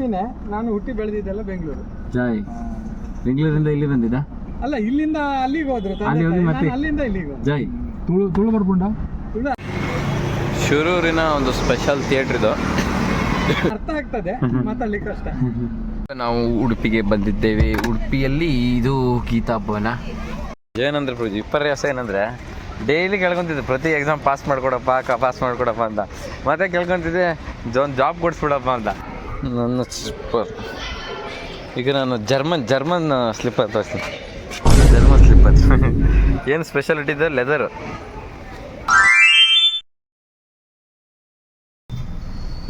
ಉಡುಪಿನೇ ನಾನು ಹುಟ್ಟಿ ಬೆಳೆದಿದ್ದೆಲ್ಲ ಬೆಂಗಳೂರು. ಜಾಯ್ ಬೆಂಗಳೂರಿಂದ ಇಲ್ಲಿ ಬಂದಿದ್ದ? ಅಲ್ಲ ಇಲ್ಲಿಂದ ಅಲ್ಲಿಗೆ ಹೋದ್ರು ತಂದೆ ಅಲ್ಲಿ ಹೋಗಿ ತಾಯಿ. ಮತ್ತೆ? ನಾನು ಅಲ್ಲಿಂದ ಇಲ್ಲಿಗೆ. ಜಾಯ್ ತುಳು ತುಳು ಬರ್ಕೊಂಡ? ಶಿರೂರಿನ ಒಂದು ಸ್ಪೆಷಲ್ ಥಿಯೇಟ್ರ್ ಇದು. ಅರ್ಥ ಆಗ್ತದೆ ಮಾತಾಡ್ಲಿಕ್ಕೆ ಕಷ್ಟ. ನಾವು ಉಡುಪಿಗೆ ಬಂದಿದ್ದೇವೆ. ಉಡುಪಿಯಲ್ಲಿ ಇದು ಗೀತಾಭವನ ಏನಂದ್ರೆ ಪ್ರೂಜಿ ವಿಪರ್ಯಾಸ ಏನಂದ್ರೆ ಡೈಲಿ ಕೇಳ್ಕೊಂತಿದ್ದೆ ಪ್ರತಿ ಎಕ್ಸಾಮ್ ಪಾಸ್ ಮಾಡ್ಕೊಡಪ್ಪ ಕ ಪಾಸ್ ಮಾಡ್ಕೊಡಪ್ಪ ಅಂತ. ಮತ್ತೆ ಕೇಳ್ಕೊಂತಿದ್ದೆ ಒಂದು ಜಾಬ್ ಕೊಡಿಸ್ಬಿಡಪ್ಪ ಅಂತ. ನನ್ನ ಸ್ಲಿಪ್ಪರ್. ಈಗ ನಾನು ಜರ್ಮನ್ ಜರ್ಮನ್ ಸ್ಲಿಪ್ಪರ್ ತೋರಿಸ್ತೀನಿ. German slipper. ಏನು ಸ್ಪೆಷಾಲಿಟಿ ಇದೆ? ಲೆದರ್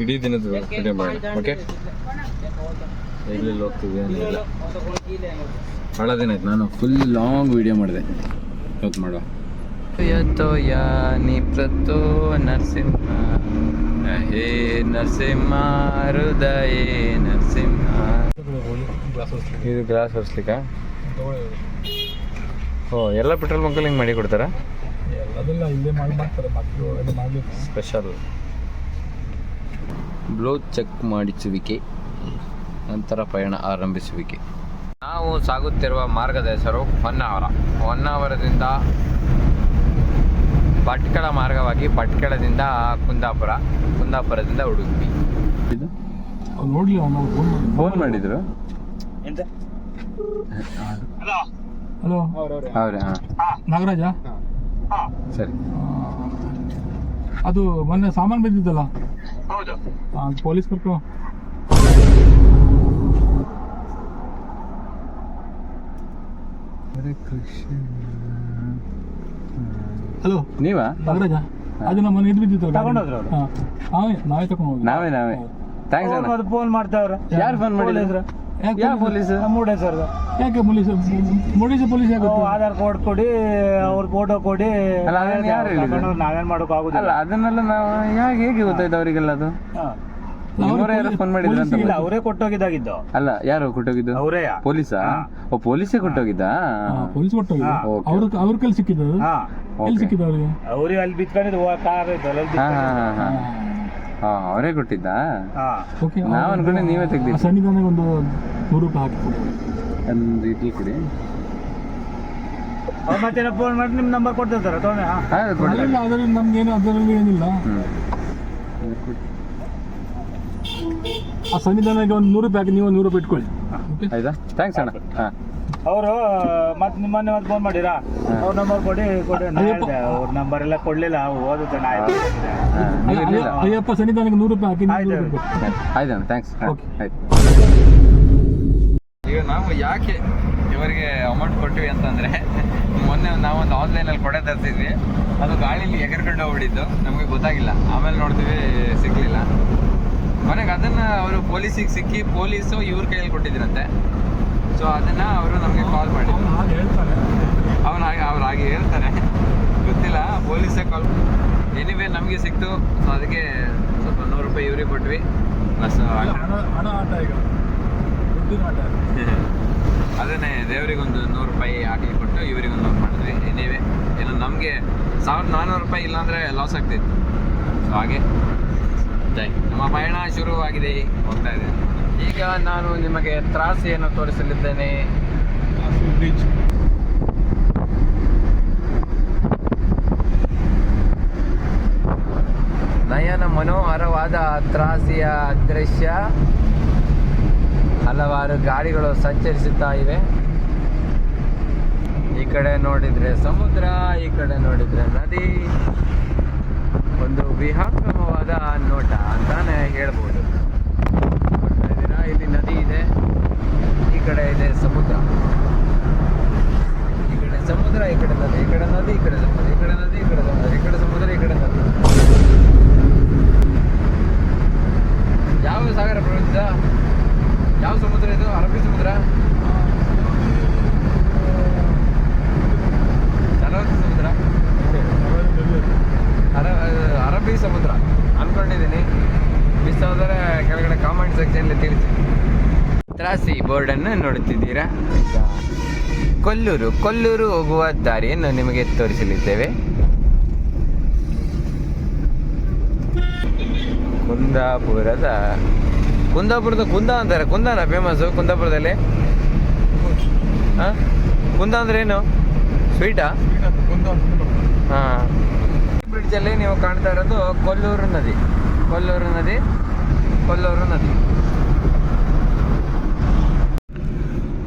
ಇಡೀ ದಿನದ ವಿಡಿಯೋ ಮಾಡಿ. ಓಕೆ ಎಲ್ಲೆಲ್ಲಿ ಹೋಗ್ತೀವಿ ಏನಿಲ್ಲ ಭಾಳ ದಿನ ಆಯ್ತು. ನಾನು ಫುಲ್ ಲಾಂಗ್ ವಿಡಿಯೋ ಮಾಡಿದೆ. ಇವತ್ತು ಮಾಡುವ. ನಿ ಪ್ರತೋ ನರಸಿಂಹ. ಹೇ ನರಸಿಂಹ, ಹೃದಯ ಇದು ಗ್ಲಾಸ್ ಒರೆಸ್ಲಿಕ್ಕ ಓ, ಎಲ್ಲ ಪೆಟ್ರೋಲ್ ಬಂಕಲ್ಲಿ ಹಿಂಗೆ ಮಾಡಿ ಇಲ್ಲೇ ಮಾಡಿ ಮಾಡ್ತಾರೆ ಸ್ಪೆಷಲ್ ಬ್ಲೋ ಚೆಕ್ ಮಾಡಿಸುವಿಕೆ, ನಂತರ ಪಯಣ ಆರಂಭಿಸುವಿಕೆ. ನಾವು ಸಾಗುತ್ತಿರುವ ಮಾರ್ಗದ ಹೆಸರು ಹೊನ್ನಾವರ. ಹೊನ್ನಾವರದಿಂದ ಭಟ್ಕಳ ಮಾರ್ಗವಾಗಿ ಭಟ್ಕಳದಿಂದ ಕುಂದಾಪುರ ಕುಂದಾಪುರದಿಂದ ಉಡುಪಿ. ಫೋನ್ ಮಾಡಿ ಫೋನ್ ಮಾಡಿದ್ರು? ಹಲೋ? ಅವ್ರೆ ಹಾಂ. ನಾಗರಾಜ? ಸರಿ. ಅದು ಮೊನ್ನೆ ಸಾಮಾನು ಬಿದ್ದಿದ್ದಲ್ಲ ಪೊಲೀಸ್ ಕರ್ಕೊ. ಹಲೋ. ನೀವಾ? ನಾಗರಾಜ ಅದು ನಮ್ಮ ಇದು ಬಿದ್ದಿತ್ತು ನಾವೇ ನಾವೇ ತಗೊಂಡು ಹೋಗಿ ನಾವೇ ನಾವೇ. ಥ್ಯಾಂಕ್ಸ್ ಅಣ್ಣ. ಫೋನ್ ಮಾಡ್ತಾವ್ರೆ. ಯಾರು ಫೋನ್ ಮಾಡಿದ್ರು ಯಾಕೆ ಯಾವ ಪೊಲೀಸ್ ಮೂಡೆ ಸರ್ ಯಾಕೆ ಪೊಲೀಸ್ ಮುಡಿಸಿ ಪೊಲೀಸ್ ಯಾಕೆ ಆಧಾರ್ ಕಾರ್ಡ್ ಕೊಡಿ ಅವ್ರ ಫೋಟೋ ಕೊಡಿ. ಅಲ್ಲ, ಅದನ್ನ ಯಾರು ಹೇಳಿದ್ರು? ತಗೊಂಡು ನಾವೇನ್ ಮಾಡೋಕ್ ಆಗುದಿಲ್ಲ. ಅಲ್ಲ ಅದನ್ನೆಲ್ಲ ನಾವು ಹೇಗೆ ಹೇಗೆ ಗೊತ್ತಾಯ್ತು ಅವರಿಗೆಲ್ಲ ಅದು? ನಿಮ್ಮವರೇ ಯಾರೋ ಫೋನ್ ಮಾಡಿದ್ರು ಅಂತ ಇಲ್ಲ ಅವರೇ ಕೊಟ್ಟೋಗಿದ್ದಾಗಿದ್ದು. ಅಲ್ಲ ಯಾರು ಕೊಟ್ಟೋಗಿದ್ದು? ಅವರೇ. ಪೊಲೀಸಾ? ಓ ಪೊಲೀಸೇ ಕೊಟ್ಟೋಗಿದ್ದ? ಪೊಲೀಸ್ ಕೊಟ್ಟು ಓಕೆ. Ah. ಅವ್ರ ಅವ್ರ ಕೈಲಿ ಸಿಕ್ಕಿದ್ದು ಅದು? ಹಾ. ಎಲ್ಲಿ ಸಿಕ್ಕಿದ್ದು ಅವ್ರಿಗೆ? ಅವ್ರಿಗೆ ಅಲ್ಲಿ ಬಿತ್ಕೊಂಡಿದ್ದು ಕಾರ್ ಇದ್ದಲ್ಲ ಹಾ ಹಾ. ಹಾ ಹಾ. ಹಾ ಅವರೇ ಕೊಟ್ಟಿದ್ದ? ಓಕೆ ನಾವ್ ಅನ್ಕೊಂಡೆ ನೀವೇ ತೆಗ್ದಿ ಸನ್ನಿಧಾನಕ್ಕೆ ಒಂದು ನೂರು ರೂಪಾಯಿ ಹಾಕಿ. ಒಂದು ಇಡ್ಲಿ ಕೊಡಿ. ಮತ್ತೆ ಫೋನ್ ಮಾಡಿ ನಿಮ್ಮ ನಂಬರ್ ಕೊಡ್ತಿರ್ತಾರೆ ತೊಗೊಂಡೆ ಹಾ. ಹಾ ಕೊಡಿ. ಅದ್ರಲ್ಲಿ ಅದರಲ್ಲಿ ನಮ್ಗೇನು ಅದರಲ್ಲಿ ಏನಿಲ್ಲ. ಆ ಸನ್ನಿಧಾನಕ್ಕೆ ಒಂದು ನೂರು ರೂಪಾಯಿ ಹಾಕಿ ನೀವು ಒಂದು ನೂರು ರೂಪಾಯಿ ಇಟ್ಕೊಳ್ಳಿ. ಆಯ್ತಾ? ಥ್ಯಾಂಕ್ಸ್ ಅಣ್ಣ. ಹಾ. ಅವರು ಮತ್ತೆ ನಿಮ್ಮನ್ನೇ ಮತ್ತೆ ಫೋನ್ ಮಾಡಿರಾ? ಅವ್ರ ನಂಬರ್ ಕೊಡಿ ಕೊಡಿ ಹೇಳ್ದೆ. ಅವ್ರ ನಂಬರ್ ಎಲ್ಲ ಕೊಡ್ಲಿಲ್ಲ ಓದುತ್ತೆ ಅಯ್ಯ- ಅಯ್ಯಪ್ಪ ಸನ್ನಿಧಾನಕ್ಕೆ ನೂರು ರೂಪಾಯಿ ಹಾಕಿ ಆಯ್ತು. ಆಯ್ತು ಥ್ಯಾಂಕ್ಸ್ ಓಕೆ. ಆಯ್ತು. ಈಗ ನಾವು ಯಾಕೆ ಇವರಿಗೆ ಅಮೌಂಟ್ ಕೊಟ್ಟಿವಿ ಅಂತಂದ್ರೆ ಮೊನ್ನೆ ನಾವೊಂದು ಆನ್ಲೈನಲ್ಲಿ ಕೊಡೆ ತರಿಸಿದ್ವಿ. ಅದು ಗಾಳಿಲಿ ಎಗರ್ಕೊಂಡು ಹೋಗ್ಬಿಟ್ಟಿತ್ತು. ನಮಗೆ ಗೊತ್ತಾಗಿಲ್ಲ. ಆಮೇಲೆ ನೋಡ್ತೀವಿ ಸಿಗ್ಲಿಲ್ಲ. ಮನೆಗೆ ಅದನ್ನ ಅವರು ಪೊಲೀಸಿಗೆ ಸಿಕ್ಕಿ ಪೊಲೀಸು ಇವ್ರ ಕೈಯಲ್ಲಿ ಕೊಟ್ಟಿದ್ರಂತೆ. ಸೊ ಅದನ್ನ ಅವರು ನಮಗೆ ಕಾಲ್ ಮಾಡಿದ್ರು. ಅವನು ಹಾಗೆ ಅವ್ರು ಹಾಗೆ ಹೇಳ್ತಾರೆ ಗೊತ್ತಿಲ್ಲ ಪೊಲೀಸೇ ಕಾಲ್ ಎನಿವೇ ನಮಗೆ ಸಿಕ್ತು. ಸೊ ಅದಕ್ಕೆ ಸ್ವಲ್ಪ ನೂರು ರೂಪಾಯಿ ಇವ್ರಿಗೆ ಕೊಟ್ವಿ. ಪ್ಲಸ್ ಅದನ್ನೇ ದೇವರಿಗೊಂದು ನೂರು ರೂಪಾಯಿ ಹಾಕಿ ಕೊಟ್ಟು ಇವರಿಗೊಂದು ನೂರು ಮಾಡಿದ್ವಿ. ಎನಿವೇ ಏನು ನಮಗೆ ಸಾವಿರದ ನಾನ್ನೂರು ರೂಪಾಯಿ ಇಲ್ಲಾಂದರೆ ಲಾಸ್ ಆಗ್ತಿತ್ತು. ಸೊ ಹಾಗೆ. ನಮ್ಮ ಪಯಣ ಶುರುವಾಗಿದೆ. ಹೋಗ್ತಾ ಇದೆ ಈಗ ನಾನು ನಿಮಗೆ ತ್ರಾಸಿಯನ್ನು ತೋರಿಸಲಿದ್ದೇನೆ. ನಯನ ಮನೋಹರವಾದ ತ್ರಾಸಿಯ ದೃಶ್ಯ. ಹಲವಾರು ಗಾಡಿಗಳು ಸಂಚರಿಸುತ್ತಾ ಇವೆ. ಈ ಕಡೆ ನೋಡಿದ್ರೆ ಸಮುದ್ರ, ಈ ಕಡೆ ನೋಡಿದ್ರೆ ನದಿ. ಒಂದು ವಿಹಂಗಮವಾದ ನೋಟ ಅಂತಾನೆ ಹೇಳ್ಬೋದು ನೋಡ್ತಾ ಇದ್ದೀರಾ ಇಲ್ಲಿ ನದಿ ಇದೆ ಈ ಕಡೆ ಇದೆ ಸಮುದ್ರ. ಈ ಕಡೆ ಸಮುದ್ರ, ಈ ಕಡೆ ನದಿ, ಈ ಕಡೆ ನದಿ, ಈ ಕಡೆ ಸಮುದ್ರ ಈ ಕಡೆ ನದಿ, ಈ ಕಡೆ ಸಮುದ್ರ ಈ ಕಡೆ ಸಮುದ್ರ, ಈ ಕಡೆ ನದಿ. ಯಾವ ಸಾಗರ ಪ್ರವೇಶ ಯಾವ ಸಮುದ್ರ ಇದು? ಅರಬ್ಬಿ ಸಮುದ್ರ? ಸರಸ್ವತಿ ಸಮುದ್ರ. ಅರ, ಅರಬ್ಬಿ ಸಮುದ್ರ. ಅನ್ಕೊಂಡಿದ್ದೀನಿ ಮಿಸ್ ಆದರೆ ಕೆಳಗಡೆ ಕಾಮೆಂಟ್ ಸೆಕ್ಷನ್ಲಿ ತಿಳಿಸಿ. ತ್ರಾಸಿ ಬೋರ್ಡನ್ನು ನೋಡುತ್ತಿದ್ದೀರಾ? ಈಗ ಕೊಲ್ಲೂರು ಕೊಲ್ಲೂರು ಹೋಗುವ ದಾರಿಯನ್ನು ನಿಮಗೆ ತೋರಿಸಲಿದ್ದೇವೆ. ಕುಂದಾಪುರದ ಕುಂದಾಪುರದ ಕುಂದ ಅಂತಾರೆ. ಕುಂದಾನ ಫೇಮಸ್ಸು ಕುಂದಾಪುರದಲ್ಲಿ? ಹಾ? ಕುಂದ ಅಂದ್ರೆ ಏನು? ಸ್ವೀಟಾ? ಹಾ. ಬ್ರಿಡ್ಜ್ ಅಲ್ಲಿ ನೀವು ಕಾಣ್ತಾ ಇರೋದು ಕೊಲ್ಲೂರು ನದಿ. ಕೊಲ್ಲೂರು ನದಿ ಕೊಲ್ಲೂರು ನದಿ.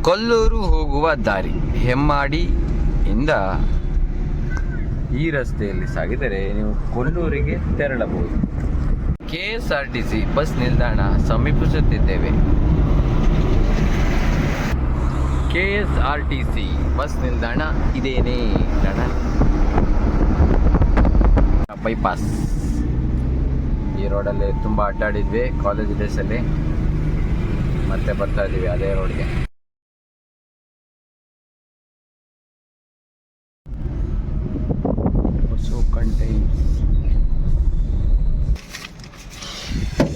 ಕೊಲ್ಲೂರು ಹೋಗುವ ದಾರಿ ಹೆಮ್ಮಾಡಿ ಇಂದ ಈ ರಸ್ತೆಯಲ್ಲಿ ಸಾಗಿದರೆ ನೀವು ಕೊಲ್ಲೂರಿಗೆ ತೆರಳಬಹುದು. K S R T C bus ನಿಲ್ದಾಣ ಸಮೀಪಿಸುತ್ತಿದ್ದೇವೆ. K S R T C bus ನಿಲ್ದಾಣ ಇದೇನೇ? ನಿಲ್ದಾಣ ಬೈಪಾಸ್. ಈ ರೋಡಲ್ಲಿ ತುಂಬ ಅಡ್ಡಾಡಿದ್ವಿ, ಕಾಲೇಜ್ ಡೇಸಲ್ಲಿ. ಮತ್ತೆ ಬರ್ತಾ ಇದ್ದೀವಿ, ಅದೇ ರೋಡ್ಗೆ. ಹೊಸ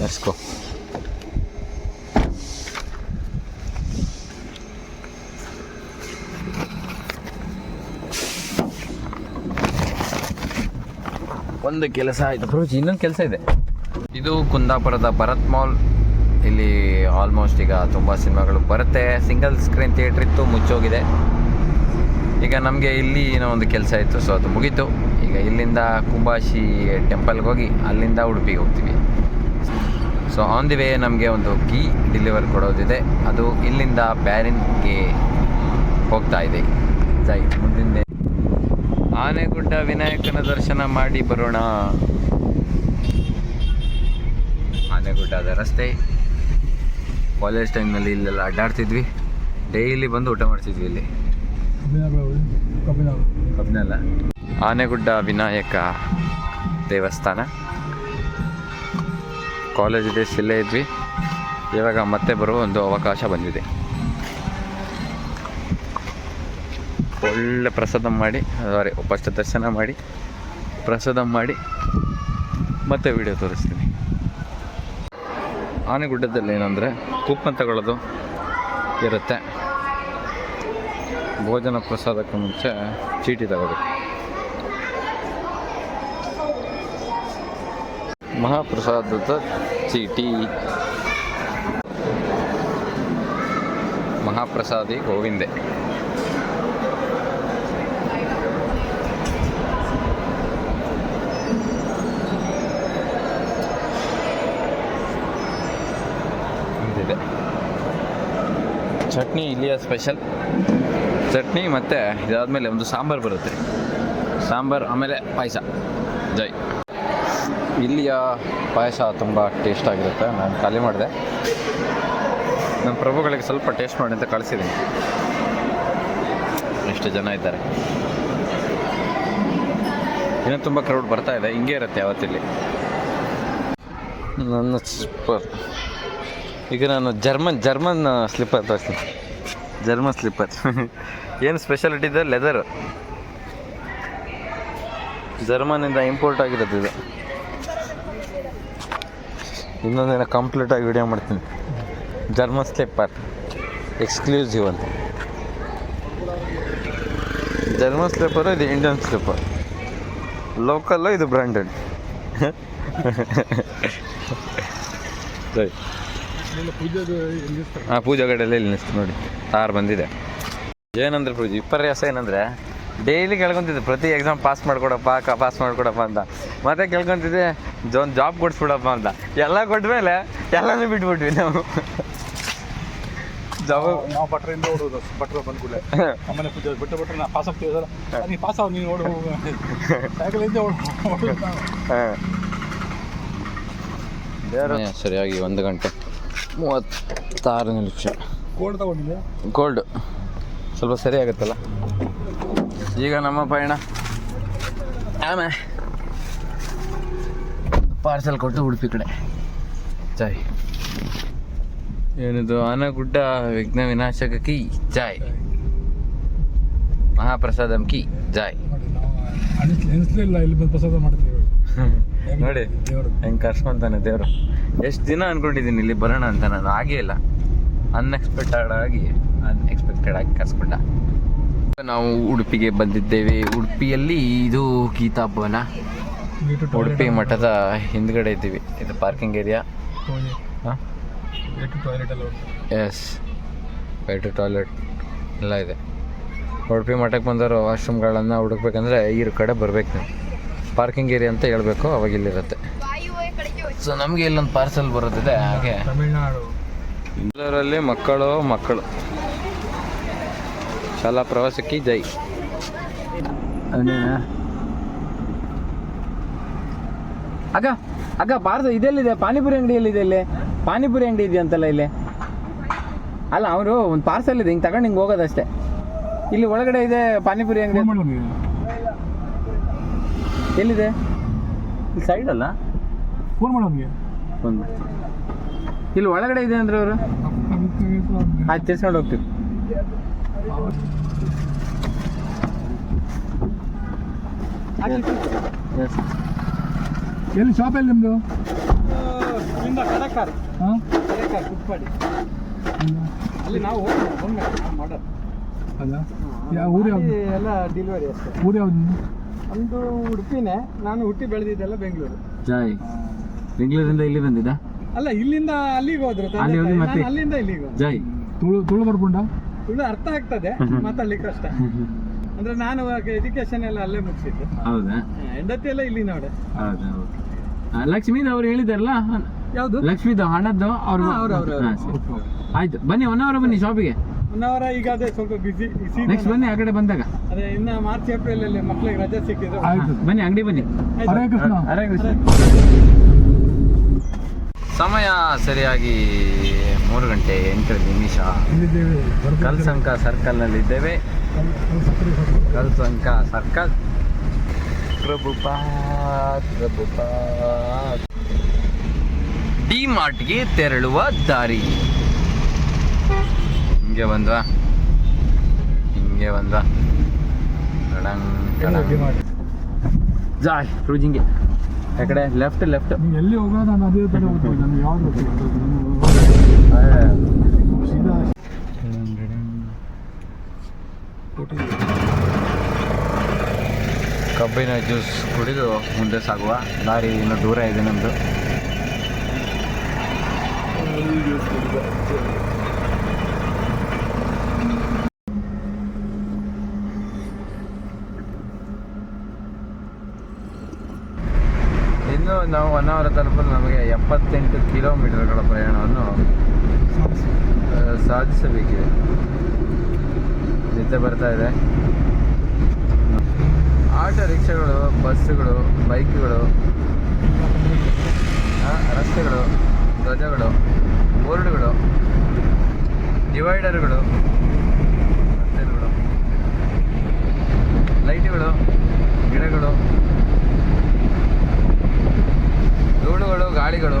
Let's ಲೆಟ್ಸ್ ಗೋ ಒಂದು ಕೆಲಸ ಆಯಿತು. ಬ್ರೋಜಿ ಇನ್ನೊಂದು ಕೆಲಸ ಇದೆ. ಇದು ಕುಂದಾಪುರದ ಭರತ್ ಮಾಲ್. ಇಲ್ಲಿ ಆಲ್ಮೋಸ್ಟ್ ಈಗ ತುಂಬ ಸಿನಿಮಾಗಳು ಬರುತ್ತೆ. ಸಿಂಗಲ್ ಸ್ಕ್ರೀನ್ ಥಿಯೇಟ್ರ್ ಇತ್ತು ಮುಚ್ಚೋಗಿದೆ. ಈಗ ನಮಗೆ ಇಲ್ಲಿ ಏನೋ ಒಂದು ಕೆಲಸ ಇತ್ತು ಸೊ ಅದು ಮುಗೀತು. ಈಗ ಇಲ್ಲಿಂದ ಕುಂಬಾಶಿ ಟೆಂಪಲ್ಗೆ ಹೋಗಿ ಅಲ್ಲಿಂದ ಉಡುಪಿಗೆ ಹೋಗ್ತೀವಿ. ಸೊ ಆನ್ ದಿ ವೇ ನಮಗೆ ಒಂದು ಕೀ ಡೆಲಿವರ್ ಕೊಡೋದಿದೆ. ಅದು ಇಲ್ಲಿಂದ ಬ್ಯಾರಿನ್ಗೆ ಹೋಗ್ತಾ ಇದೆ. ಜೈ ಮುಂದಿನ ಆನೆಗುಡ್ಡ ವಿನಾಯಕನ ದರ್ಶನ ಮಾಡಿ ಬರೋಣ. ಆನೆಗುಡ್ಡದ ರಸ್ತೆ. ಕಾಲೇಜ್ ಟೈಮ್ನಲ್ಲಿ ಇಲ್ಲೆಲ್ಲ ಅಡ್ಡಾಡ್ತಿದ್ವಿ. ಡೈಲಿ ಬಂದು ಊಟ ಮಾಡ್ತಿದ್ವಿ ಇಲ್ಲಿ. ಕಬ್ಬಿನಲ್ಲ ಆನೆಗುಡ್ಡ ವಿನಾಯಕ ದೇವಸ್ಥಾನ. ಕಾಲೇಜ್ ಡೇಸ್ ಇಲ್ಲೇ ಇದ್ವಿ. ಇವಾಗ ಮತ್ತೆ ಬರುವ ಒಂದು ಅವಕಾಶ ಬಂದಿದೆ. ಒಳ್ಳೆ ಪ್ರಸಾದ ಮಾಡಿ ಸಾರಿ ಫಸ್ಟ್ ದರ್ಶನ ಮಾಡಿ, ಪ್ರಸಾದ ಮಾಡಿ ಮತ್ತೆ ವಿಡಿಯೋ ತೋರಿಸ್ತೀನಿ. ಆನೆಗುಡ್ಡದಲ್ಲಿ ಏನಂದರೆ, ಕೂಪನ್ ತಗೊಳ್ಳೋದು ಇರುತ್ತೆ. ಭೋಜನ ಪ್ರಸಾದಕ್ಕೆ ಮುಂಚೆ ಚೀಟಿ ತಗೋಬೇಕು. ಮಹಾಪ್ರಸಾದದ ಚೀಟಿ. ಮಹಾಪ್ರಸಾದಿ ಗೋವಿಂದೆ. ಚಟ್ನಿ ಇಲ್ಲಿಯ ಸ್ಪೆಷಲ್. ಚಟ್ನಿ ಮತ್ತು ಇದಾದಮೇಲೆ ಒಂದು ಸಾಂಬಾರು ಬರುತ್ತೆ. ಸಾಂಬಾರು ಆಮೇಲೆ ಪಾಯಸ. ಜೈ. ಇಲ್ಲಿಯ ಪಾಯಸ ತುಂಬ ಟೇಸ್ಟ್ ಆಗಿರುತ್ತೆ. ನಾನು ಖಾಲಿ ಮಾಡಿದೆ. ನಮ್ಮ ಪ್ರಭುಗಳಿಗೆ ಸ್ವಲ್ಪ ಟೇಸ್ಟ್ ಮಾಡಿ ಅಂತ ಕಳಿಸಿದ್ದೀನಿ ಎಷ್ಟು ಜನ ಇದ್ದಾರೆ. ಇನ್ನೂ ತುಂಬ ಕ್ರೌಡ್ ಬರ್ತಾ ಇದೆ. ಹಿಂಗೆ ಇರುತ್ತೆ ಯಾವತ್ತಿಲ್ಲಿ ನನ್ನ ಸ್ಲಿಪ್ಪರ್ ಈಗ ನಾನು ಜರ್ಮನ್ ಜರ್ಮನ್ ಸ್ಲಿಪ್ಪರ್ ತೋರಿಸ್ತೀನಿ. ಜರ್ಮನ್ ಸ್ಲಿಪ್ಪರ್ ಏನು ಸ್ಪೆಷಾಲಿಟಿ ಇದೆ? ಲೆದರ್ ಜರ್ಮನಿಂದ ಇಂಪೋರ್ಟ್ ಆಗಿರೋದು ಇದು. ಇನ್ನೊಂದಿನ ಕಂಪ್ಲೀಟಾಗಿ ವಿಡಿಯೋ ಮಾಡ್ತೀನಿ. ಜರ್ಮನ್ ಸ್ಲಿಪ್ಪರ್ ಎಕ್ಸ್ಕ್ಲೂಸಿವ್ ಅಂತ. ಜರ್ಮನ್ ಸ್ಲಿಪ್ಪರು ಇದು ಇಂಡಿಯನ್ ಸ್ಲಿಪ್ಪರ್ ಲೋಕಲ್ಲು ಇದು ಬ್ರ್ಯಾಂಡೆಡ್ ಸರಿ ಹಾಂ ಪೂಜಾ ಕಡೆಯಲ್ಲಿ ಇಲ್ಲಿ ನಿಸ್ತು ನೋಡಿ. ತಾರ್ ಬಂದಿದೆ. ಏನಂದ್ರೆ ವಿಪರ್ಯಾಸ ಏನಂದರೆ ಡೈಲಿ ಕೇಳ್ಕೊಂತಿದ್ದೆ ಪ್ರತಿ ಎಕ್ಸಾಮ್ ಪಾಸ್ ಮಾಡ್ಕೊಡಪ್ಪ ಕ ಪಾಸ್ ಮಾಡ್ಕೊಡಪ್ಪ ಅಂತ. ಮತ್ತೆ ಕೇಳ್ಕೊಂತಿದ್ದೆ ಜೋನ್ ಜಾಬ್ ಕೊಡಿಸ್ಬಿಡಪ್ಪ ಅಂತ. ಎಲ್ಲ ಕೊಟ್ಮೇಲೆ ಎಲ್ಲನೂ ಬಿಟ್ಬಿಟ್ವಿ ನಾವು. ಜಾಬ್ ನಾವು ಭಟ್ರಿಂದ ಓಡೋದು ಭಟ್ರ ಬಂದ್ಕೂಲೆ ಆಮೇಲೆ ಪೂಜೆ ಬಿಟ್ಟು ಬಿಟ್ರೆ ನಾ ಪಾಸ್ ಆಗ್ತೀವಲ್ಲ ನೀ ಪಾಸ್ ಆಗ ನೀನು ಓಡು. ಸೈಕಲಿಂದ ಓಡು. ಹಾಂ. ಸರಿಯಾಗಿ ಒಂದು ಗಂಟೆ. ಮೂವತ್ತಾರು ನಿಮಿಷ. ಕೋಲ್ಡ್ ತಗೊಂಡಿದ್ದೆ. ಗೋಲ್ಡ್ ಸ್ವಲ್ಪ ಸರಿ ಆಗುತ್ತಲ್ಲ? ಈಗ ನಮ್ಮ ಪಯಣ. ಆಮೆ. ಪಾರ್ಸೆಲ್ ಕೊಟ್ಟು ಉಡುಪಿ ಕಡೆ. ಚಾಯ್ ಏನಿದು ಆನಗುಡ್ಡ ವಿಘ್ನ ವಿನಾಶಕ ಕಿ ಜಾಯ್ ಮಹಾಪ್ರಸಾದಂ ಕಿ ಜಾಯ್ ಅನಿಸ್ಲಿಲ್ಲ ಇಲ್ಲಿ ಬಂದು ಪ್ರಸಾದ ಮಾಡ್ತೀವಿ ನೋಡಿ ದೇವರು. ಹೆಂಗೆ ಕರ್ಸ್ಕೊಂತಾನೆ ದೇವರು. ಎಷ್ಟು ದಿನ ಅನ್ಕೊಂಡಿದ್ದೀನಿ ಇಲ್ಲಿ ಬರೋಣ ಅಂತ ನಾನು ಆಗೇ ಇಲ್ಲ. ಅನ್ಎಕ್ಸ್ಪೆಕ್ಟೆಡ್ ಆಗಿ ಅನ್ಎಕ್ಸ್ಪೆಕ್ಟೆಡ್ ಆಗಿ ಕರ್ಸ್ಕೊಂಡ. ನಾವು ಉಡುಪಿಗೆ ಬಂದಿದ್ದೇವೆ. ಉಡುಪಿಯಲ್ಲಿ ಇದು ಗೀತಾ ಭವನ. ಉಡುಪಿ ಮಠದ ಹಿಂದ್ಗಡೆ ಇದ್ದೀವಿ. ಇದು parking area yes white toilet ಎಲ್ಲ ಇದೆ. ಉಡುಪಿ ಮಠಕ್ಕೆ ಬಂದವರು ವಾಶ್ರೂಮ್ಗಳನ್ನು ಹುಡುಕ್ಬೇಕಂದ್ರೆ ಈ ಕಡೆ ಬರಬೇಕು ನೀವು. ಪಾರ್ಕಿಂಗ್ ಏರಿಯಾ ಅಂತ ಹೇಳಬೇಕು, ಅವಾಗ ಇಲ್ಲಿರುತ್ತೆ. ಸೊ ನಮಗೆ ಇಲ್ಲೊಂದು ಪಾರ್ಸಲ್ ಬರೋದಿದೆ ಹಾಗೆ. ತಮಿಳ್ನಾಡು. ಎಲ್ಲರಲ್ಲಿ ಮಕ್ಕಳು ಮಕ್ಕಳು. ಶಾಲಾ ಪ್ರವಾಸಕ್ಕೆ ಜೈ. ಅಗ ಅಗ ಭಾರತ ಇದೆಲ್ಲಿದೆ? ಪಾನಿಪುರಿ ಅಂಗಡಿ ಎಲ್ಲಿದೆ ಇಲ್ಲಿ. ಪಾನಿಪುರಿ ಅಂಗಡಿ ಇದೆಯಂತಲ್ಲ ಇಲ್ಲಿ? ಅಲ್ಲ ಅವರು ಒಂದು ಪಾರ್ಸಲ್ ಇದೆ ಹಿಂಗೆ ತಗೊಂಡು ಹಿಂಗೆ ಹೋಗೋದಷ್ಟೇ. ಇಲ್ಲಿ ಒಳಗಡೆ ಇದೆ ಪಾನಿಪುರಿ ಅಂಗಡಿ ಎಲ್ಲಿದೆ? ಇಲ್ಲಿ ಸೈಡ್ ಅಲ್ಲ? ಫೋನ್ ಮಾಡು ಫೋನ್ ಒಂದು ಇಲ್ಲಿ ಒಳಗಡೆ ಇದೆ ಅಂದ್ರೆ ಅವರು? ಆಯ್ತು ತಿರ್ಸ್ಕೊಂಡು ಹೋಗ್ತೀವಿ. ಎಲ್ಲಿ ಶಾಪ್ ಎಲ್ಲಿ ನಿಮ್ಮದು ಇಲ್ಲಿಂದ ಕಡಕಾರ್ ಹಾಂ? ಕಡಕಾರ್ ಕುಟ್ಪಾಡಿ. ಅಲ್ಲಿ ನಾವು ಮಾಡೋದು. ಅಲ್ಲ? ಯಾವ ಊರು ಯಾವ್ದು? ಎಲ್ಲ ಡೆಲಿವರಿ ಅಷ್ಟೇ. ಊರು ಯಾವ್ದು ನಿಮ್ದು? ಒಂದು ಉಡುಪಿನೇ ನಾನು ಹುಟ್ಟಿ ಬೆಳೆದಿದ್ದೆಲ್ಲ ಬೆಂಗಳೂರು. ಜಾಯ್. ಬೆಂಗಳೂರಿಂದ ಇಲ್ಲಿ ಬಂದಿದ್ದ? ಅಲ್ಲ ಇಲ್ಲಿಂದ ಅಲ್ಲಿಗೆ ಹೋದ್ರು ತಂದೆ ಅಲ್ಲಿ ಹೋಗಿ ತಾಯಿ. ಮತ್ತೆ? ನಾನು ಅಲ್ಲಿಂದ ಇಲ್ಲಿಗೆ ಜೈ ತುಳು ತುಳು ಬರ್ಕೊಂಡ? ತುಳು ಅರ್ಥ ಆಗ್ತದೆ ಮಾತಾಡ್ಲಿಕ್ಕೆ ಕಷ್ಟ. ಅಂದ್ರೆ ನಾನು ಎಜುಕೇಶನ್ ಎಲ್ಲ ಅಲ್ಲೇ ಮುಗಿಸಿದ್ದು. ಹೌದಾ? ಹೆಂಡತಿ ಎಲ್ಲ ಇಲ್ಲಿ ನೋಡೆ. ಹೌದಾ ಓಕೆ. ಲಕ್ಷ್ಮೀದ್ ಅವ್ರು ಹೇಳಿದಾರಲ್ಲ? ಯಾವುದು? ಲಕ್ಷ್ಮೀದ್ ಹಣದ್ದು ಅವ್ರು ಹಾ, ಅವ್ರು, ಅವ್ರು, ಹಾ, ಸರಿ. ಆಯ್ತು ಬನ್ನಿ ಒನ್ ಅವರ್ ಬನ್ನಿ ಶಾಪಿಗೆ. ಅವರ್ ಈಗ ಅದೇ ಸ್ವಲ್ಪ ಬಿಸಿ ನೆಕ್ಸ್ಟ್ ಬನ್ನಿ ಆ ಕಡೆ ಬಂದಾಗ. ಅದೇ ಇನ್ನ ಮಾರ್ಚ್ ಏಪ್ರಿಲ್ ಅಲ್ಲಿ ಮಕ್ಳಿಗೆ ರಜೆ ಸಿಕ್ಕಿದ್ರು ಆಯ್ತು ಬನ್ನಿ ಅಂಗಡಿ ಬನ್ನಿ. ಹರೇ ಕೃಷ್ಣ. ಹರೇ ಕೃಷ್ಣ. ಸಮಯ ಸರಿಯಾಗಿ ಮೂರು ಗಂಟೆ ಎಂಟು ನಿಮಿಷ. ಕಲ್ಸಂಕ ಸರ್ಕಲ್ನಲ್ಲಿದ್ದೇವೆ ಕಲ್ಸಂಕ ಸರ್ಕಲ್. ಪ್ರಭುಪಾತ್ ಪ್ರಭುಪಾತ್ ಡಿ ಮಾರ್ಟ್ಗೆ ತೆರಳುವ ದಾರಿ. ಹಿಂಗೆ ಬಂದ್ವಾ? ಹಿಂಗೆ ಬಂದ್ವಾ. ಜಾಯ್ ಕ್ರೂಜಿಂಗ್ಗೆ. ಆ ಕಡೆ ಲೆಫ್ಟ್ ಲೆಫ್ಟ್ ಎಲ್ಲಿ ಹೋಗೋದು ನಾನು ಅದೇ ಥರ ಹೋಗ್ತೀನಿ. ನಾನು ಯಾವ್ದು ಸೀದಾ ಕಬ್ಬಿನ ಜ್ಯೂಸ್ ಕುಡಿದು ಮುಂದೆ ಸಾಗುವ. ದಾರಿ ಇನ್ನು ದೂರ ಇದೆ ನಮ್ಮದು ಇನ್ನು ನಾವು ಒನ್ ಅವರ್ ತಲುಪಲು ನಮಗೆ ಎಪ್ಪತ್ತೆಂಟು ಕಿಲೋಮೀಟರ್ಗಳ ಪ್ರಯಾಣವನ್ನು ಸಾಧಿಸಬೇಕಿದೆ. ನಿದ್ದೆ ಬರ್ತಾ ಇದೆ. ಆಟೋ ರಿಕ್ಷಾಗಳು ಬಸ್ಸುಗಳು ಬೈಕ್ಗಳು ರಸ್ತೆಗಳು ಧ್ವಜಗಳು ಬೋರ್ಡ್ಗಳು ಡಿವೈಡರ್ಗಳು ರಸ್ತೆಗಳು ಲೈಟ್ಗಳು ಗಿಡಗಳು ಧೂಳುಗಳು ಗಾಳಿಗಳು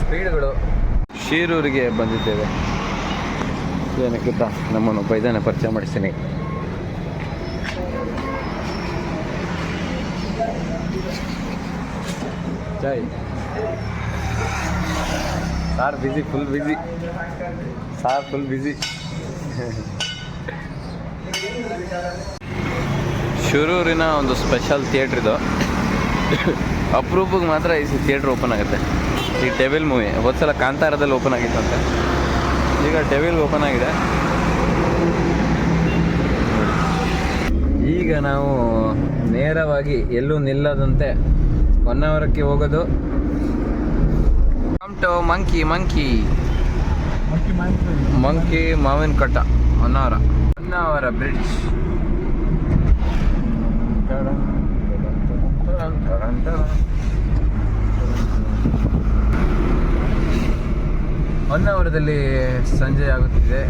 ಸ್ಪೀಡ್ಗಳು. ಶೀರೂರಿಗೆ ಬಂದಿದ್ದೇವೆ. ಏನಕ್ಕಿಂತ ನಮ್ಮನ್ನು ಬೈದಾನೆ ಪರಿಚಯ ಮಾಡಿಸ್ತೀನಿ. ಜೈ. Sir busy full busy sir full busy ಶಿರೂರಿನ ಒಂದು ಸ್ಪೆಷಲ್ ಥಿಯೇಟ್ರ್ ಇದು. ಅಪರೂಪಕ್ಕೆ ಮಾತ್ರ ಈ ಥಿಯೇಟ್ರ್ ಓಪನ್ ಆಗುತ್ತೆ. ಈ ಡೆವಿಲ್ ಮೂವಿ ಒಂದ್ಸಲ ಕಾಂತಾರದಲ್ಲಿ ಓಪನ್ ಆಗಿತ್ತು ಅಂತ. ಈಗ ಡೆವಿಲ್ ಓಪನ್ ಆಗಿದೆ. ಈಗ ನಾವು ನೇರವಾಗಿ ಎಲ್ಲೂ ನಿಲ್ಲದಂತೆ ಒನ್ ಅವರ್ಕ್ಕೆ ಹೋಗೋದು. ಟು ಮಂಕಿ ಮಂಕಿ ಮಂಕಿ ಮಾವಿನ ಕಟ್ಟ ಹೊನ್ನಾವರ ಹೊನ್ನಾವರ ಬ್ರಿಡ್ಜ್ ಹೊನ್ನಾವರದಲ್ಲಿ ಸಂಜೆ ಆಗುತ್ತಿದೆ.